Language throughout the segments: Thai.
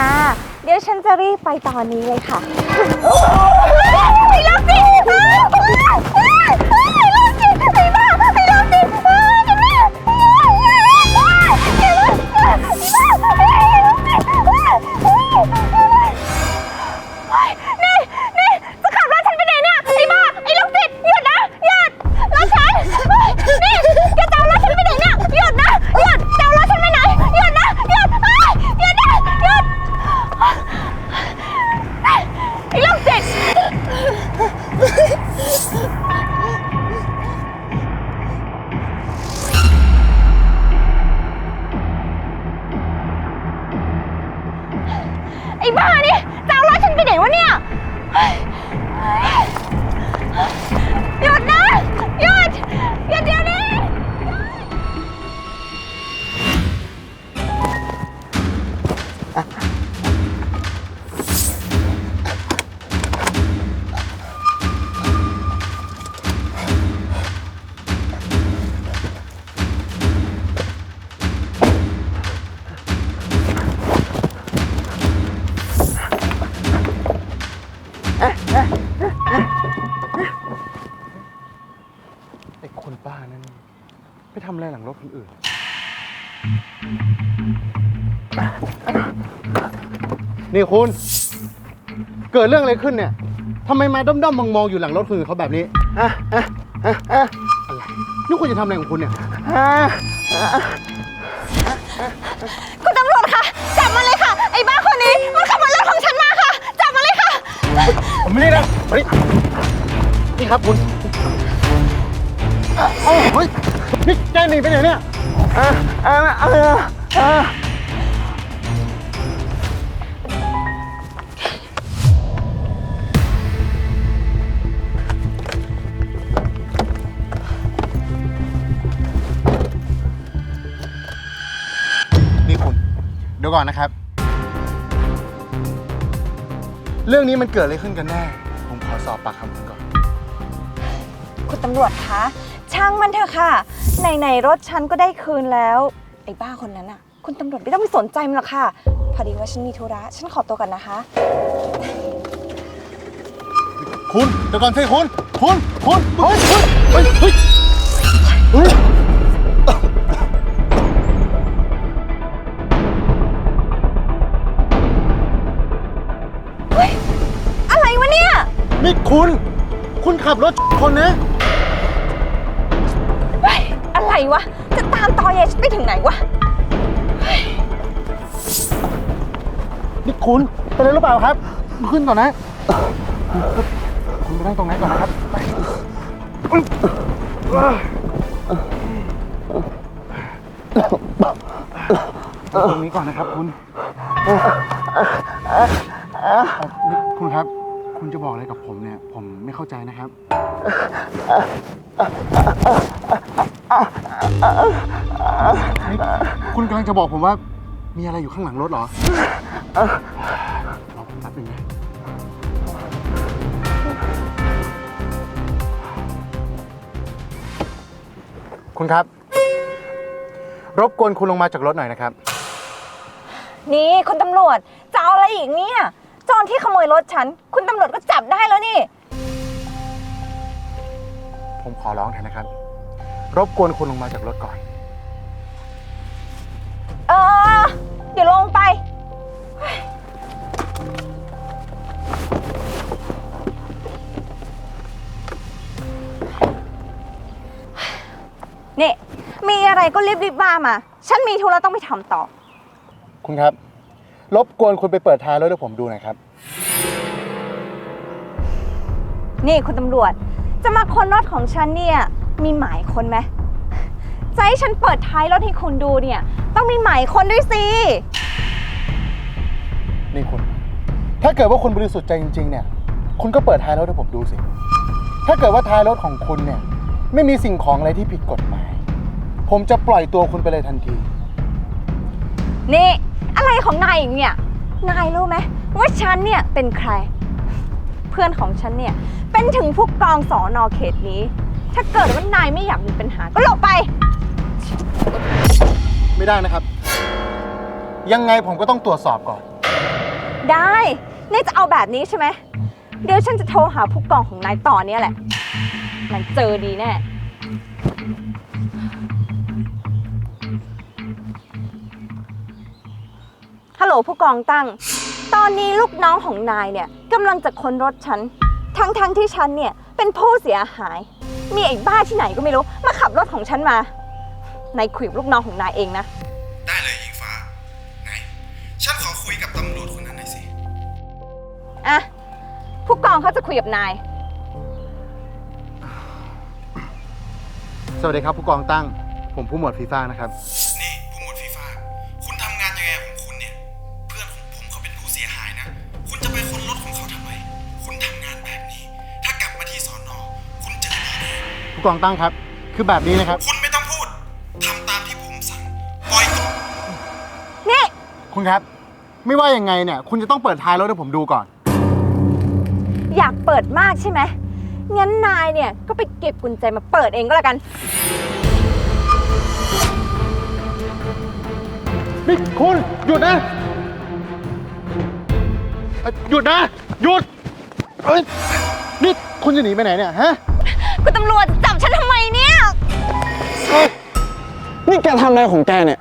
ค่ะ เดี๋ยวฉันจะรีบไปตอนนี้เลยค่ะ ไปแล้วสิ บ้านี่จะเอารถฉันไปไหนวะเนี่ย หลังรถคนอื่น นี่คุณ เกิดเรื่องอะไรขึ้นเนี่ยทำไมมาด้อมๆมองๆอยู่หลังรถคนอื่นเขาแบบนี้อะอะอะอะอะไรนี่คุณจะทำอะไรของคุณเนี่ยอะคุณตำรวจคะจับมันเลยค่ะ ไอ้บ้าคนนี้ มันขโมยรถของฉันมาค่ะ จับมันเลยค่ะผมไม่ได้นะเฮ้ยนี่ครับคุณเอ้าเฮ้ย นี่แกหนีไปไหนเนี่ยอ่าอ่าอ่าอ่านี่คุณ เดี๋ยวก่อนนะครับ เรื่องนี้มันเกิดอะไรขึ้นกันแน่ ผมขอสอบปากคำคุณก่อน คุณตำรวจคะ ช่างมันเถอะค่ะ ไหนๆรถฉันก็ได้คืนแล้ว ไอ้บ้าคนนั้นอะคุณตำรวจไม่ต้องไปสนใจมันหรอกค่ะ พอดีว่าฉันมีธุระฉันขอตัวกันนะคะ คุณเดี๋ยวก่อนสิคุณ คุณ คุณเฮ้ยเฮ้ยเฮ้ยเฮ้ย อะไรวะเนี่ย นี่คุณ คุณขับรถคนนะเฮ้ยอะไร วะ จะตามตอเยฉันไปถึงไหนวะ นี่คุณเป็นอะไรหรือเปล่าครับ ขึ้นก่อนนะ คุณไปนั่งตรงนั้นก่อนนะครับไปตรงนี้ก่อนนะครับคุณนี่คุณครับ คุณจะบอกอะไรกับผมเนี่ย ผมไม่เข้าใจนะครับ นี่คุณกำลังจะบอกผมว่ามีอะไรอยู่ข้างหลังรถเหรอรอผมแป๊บหนึงนะ คุณครับ รบกวนคุณลงมาจากรถหน่อยนะครับ นี่คุณตำรวจจะเอาอะไรอีกเนี่ยโจรที่ขโมยรถฉัน คุณตำรวจก็จับได้แล้วนี่ ผมขอร้องเถอะนะครับ รบกวนคุณลงมาจากรถก่อน เออ เดี๋ยวลงไป นี่ มีอะไรก็รีบๆมามา ฉันมีธุระต้องไปทำต่อ คุณครับ รบกวนคุณไปเปิดท้ายรถให้ผมดูหน่อยครับ นี่คุณตำรวจ จะมาค้นรถของฉันเนี่ย มีหมายค้นไหมจะให้ฉันเปิดท้ายรถให้คุณดูเนี่ย ต้องมีหมายค้นด้วยสิ นี่คุณ ถ้าเกิดว่าคุณบริสุทธิ์ใจจริง ๆ เนี่ย คุณก็เปิดท้ายรถให้ผมดูสิ ถ้าเกิดว่าท้ายรถของคุณเนี่ย ไม่มีสิ่งของอะไรที่ผิดกฎหมาย ผมจะปล่อยตัวคุณไปเลยทันที นี่ อะไรของนายอีกเนี่ย นายรู้ไหมว่าฉันเนี่ยเป็นใคร เพื่อนของฉันเนี่ย เป็นถึงผู้กองสอนอเขตนี้ ถ้าเกิดว่านายไม่อยากมีปัญหาก็หลบไป ไม่ได้นะครับ ยังไงผมก็ต้องตรวจสอบก่อน ได้นายจะเอาแบบนี้ใช่ไหม เดี๋ยวฉันจะโทรหาผู้กองของนายต่อเนี่ยแหละนายเจอดีแน่ ฮัลโหลผู้กองตั้ง ตอนนี้ลูกน้องของนายเนี่ยกำลังจะค้นรถฉัน ทั้งๆทที่ฉันเนี่ยเป็นผู้เสียหาย มีไอ้บ้าที่ไหนก็ไม่รู้ มาขับรถของฉันมา นายคุยกับลูกน้องของนายเองนะ ได้เลยอิงฟ้าไหนฉันขอคุยกับตำรวจคนนั้นหน่อยสิ อะ ผู้กองเขาจะคุยกับนาย สวัสดีครับผู้กองตั้ง ผมผู้หมวดฟีฟ่านะครับ ผู้กองตั้งครับ คือแบบนี้นะครับ คุณไม่ต้องพูดทำตามที่ผมสั่งปล่อยตัวนี่ คุณครับ ไม่ว่ายังไงเนี่ย คุณจะต้องเปิดท้ายรถให้ผมดูก่อน อยากเปิดมากใช่ไหม งั้นนายเนี่ยก็ไปเก็บกุญแจมาเปิดเองก็แล้วกัน นี่คุณหยุดนะเอ้ยหยุดนะ หยุดเอ้ยนี่คุณจะหนีไปไหนเนี่ยฮะ คุณตำรวจจับ ฉันทำไมเนี่ย นี่แกทำอะไรของแกเนี่ย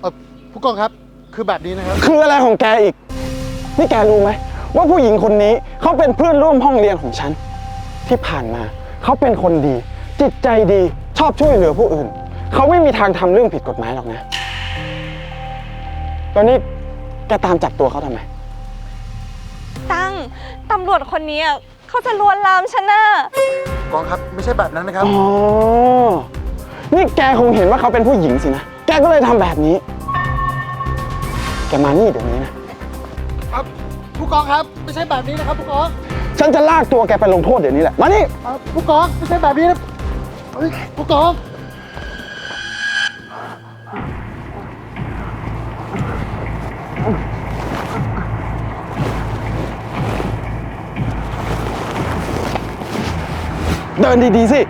เออผู้กองครับคือแบบนี้นะครับ คืออะไรของแกอีก นี่แกรู้ไหมว่าผู้หญิงคนนี้เขาเป็นเพื่อนร่วมห้องเรียนของฉัน ที่ผ่านมาเขาเป็นคนดี จิตใจดีชอบช่วยเหลือผู้อื่น เขาไม่มีทางทำเรื่องผิดกฎหมายหรอกนะแล้วนี่แกตามจับตัวเขาทำไม ตั้ง ตำรวจคนนี้เขาจะลวนลามฉันน่ะ กองครับไม่ใช่แบบนั้นนะครับ อ๋อ นี่แกคงเห็นว่าเขาเป็นผู้หญิงสินะ แกก็เลยทำแบบนี้ แกมานี่เดี๋ยวนี้นะ ครับผู้กองครับไม่ใช่แบบนี้นะครับผู้กองฉันจะลากตัวแกไปลงโทษเดี๋ยวนี้แหละ มานี่เอ่อผู้กองไม่ใช่แบบนี้นะเฮ้ยผู้กอง เดินดีๆสิ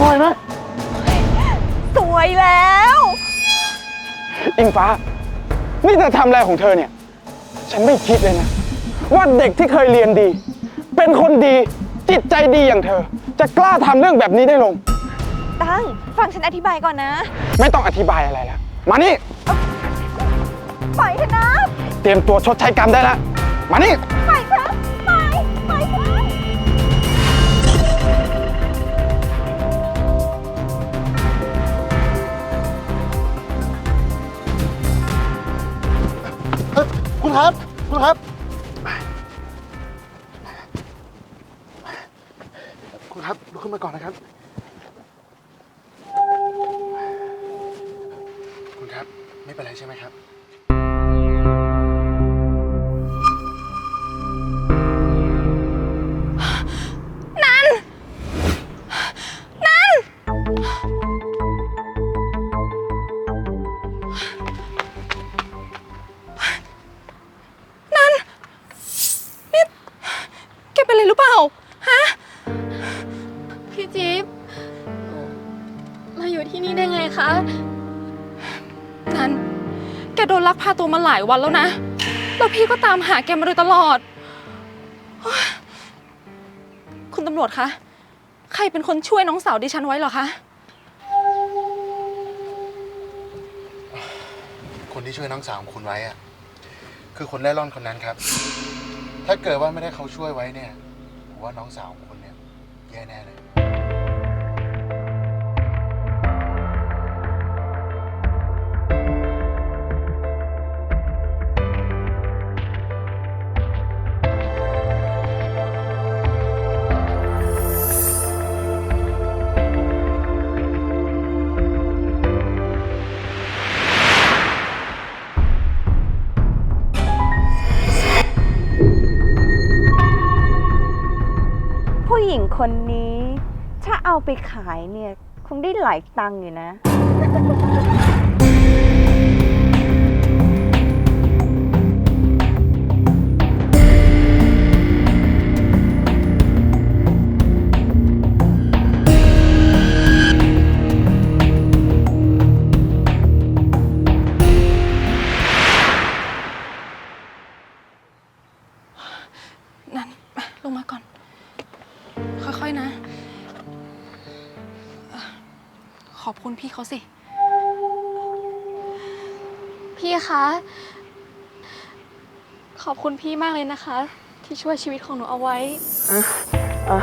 ปล่อยนะสวยแล้ว อิงฟ้า นี่เธอทำอะไรของเธอเนี่ย ฉันไม่คิดเลยนะ ว่าเด็กที่เคยเรียนดี เป็นคนดีจิตใจดีอย่างเธอ จะกล้าทำเรื่องแบบนี้ได้ลง ตั้ง ฟังฉันอธิบายก่อนนะ ไม่ต้องอธิบายอะไรแล้ว มานี่ ปล่อยเถอะนะเตรียมตัวชดใช้กรรมได้แล้ว มานี่ ปล่อยเถอะปล่อยปล่อยเถอะเอ้ยคุณครับ คุณครับ คุณครับลุกขึ้นมาก่อนนะครับ คุณครับ ไม่เป็นไรใช่ไหมครับ โดนลักพาตัวมาหลายวันแล้วนะ แล้วพี่ก็ตามหาแกมาโดยตลอด คุณตำรวจคะ ใครเป็นคนช่วยน้องสาวดิฉันไว้เหรอคะ คนที่ช่วยน้องสาวของคุณไว้อะคือคนเล่ร่อนคนนั้นครับ ถ้าเกิดว่าไม่ได้เขาช่วยไว้เนี่ยผมว่าน้องสาวของคุณเนี่ยแย่แน่เลย คนนี้ ถ้าเอาไปขายเนี่ย คงได้หลายตังค์อยู่นะ เขาสิ พี่คะ ขอบคุณพี่มากเลยนะคะ ที่ช่วยชีวิตของหนูเอาไว้ อะ